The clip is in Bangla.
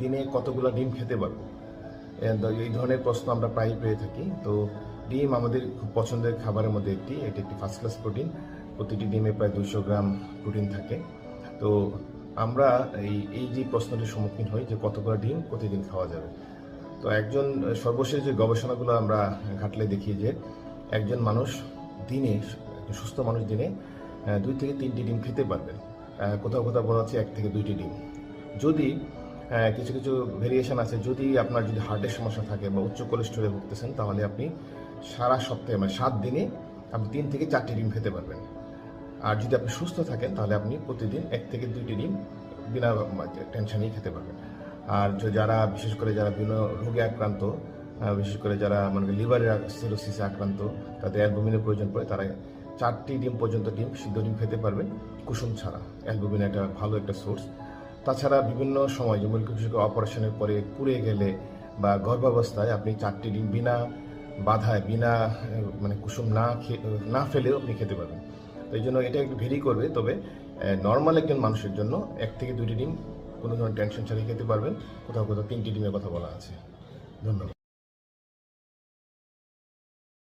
দিনে কতগুলো ডিম খেতে পারব? এই ধরনের প্রশ্ন আমরা প্রায়ই পেয়ে থাকি। তো ডিম আমাদের খুব পছন্দের খাবারের মধ্যে একটি, এটি একটি ফার্স্ট ক্লাস প্রোটিন প্রতিটি ডিমে প্রায় দুশো গ্রাম প্রোটিন থাকে। তো আমরা এই এই যে প্রশ্নটির সম্মুখীন হই যে কতগুলো ডিম প্রতিদিন খাওয়া যাবে। তো একজন, সর্বশেষ যে গবেষণাগুলো আমরা ঘাটলে দেখি যে একজন মানুষ দিনে সুস্থ মানুষ দিনে দুই থেকে তিনটি ডিম খেতে পারবেন। কোথাও কোথাও বলা হচ্ছে এক থেকে দুইটি ডিম। যদি কিছু কিছু ভেরিয়েশন আছে। যদি আপনার যদি হার্টের সমস্যা থাকে বা উচ্চ কোলেস্ট্রলে ভুগতেছেন, তাহলে আপনি সারা সপ্তাহে মানে সাত দিনে আপনি তিন থেকে চারটি ডিম খেতে পারবেন। আর যদি আপনি সুস্থ থাকেন, তাহলে আপনি প্রতিদিন এক থেকে দুইটি ডিম বিনা টেনশনেই খেতে পারবেন। আর যারা, বিশেষ করে যারা বিভিন্ন রোগে আক্রান্ত বিশেষ করে যারা মানে লিভারের সিরোসিসে আক্রান্ত, তাদের অ্যালবুমিনের প্রয়োজন পড়ে, তারা চারটি ডিম পর্যন্ত ডিম, সিদ্ধ ডিম খেতে পারবেন। কুসুম ছাড়া। অ্যালবুমিন একটা ভালো একটা সোর্স তাছাড়া বিভিন্ন সময় যেমন কৃষক অপারেশনের পরে পুড়ে গেলে বা গর্ভাবস্থায় আপনি চারটি ডিম বিনা বাধায়, বিনা মানে কুসুম না না ফেলেও আপনি খেতে পারবেন। তো এই জন্য এটা একটু ভেরি করবে, তবে নর্মাল একজন মানুষের জন্য এক থেকে দুটি ডিম কোনো ধরনের টেনশন ছাড়িয়ে খেতে পারবেন। কোথাও কোথাও তিনটি ডিমের কথা বলা আছে। ধন্যবাদ।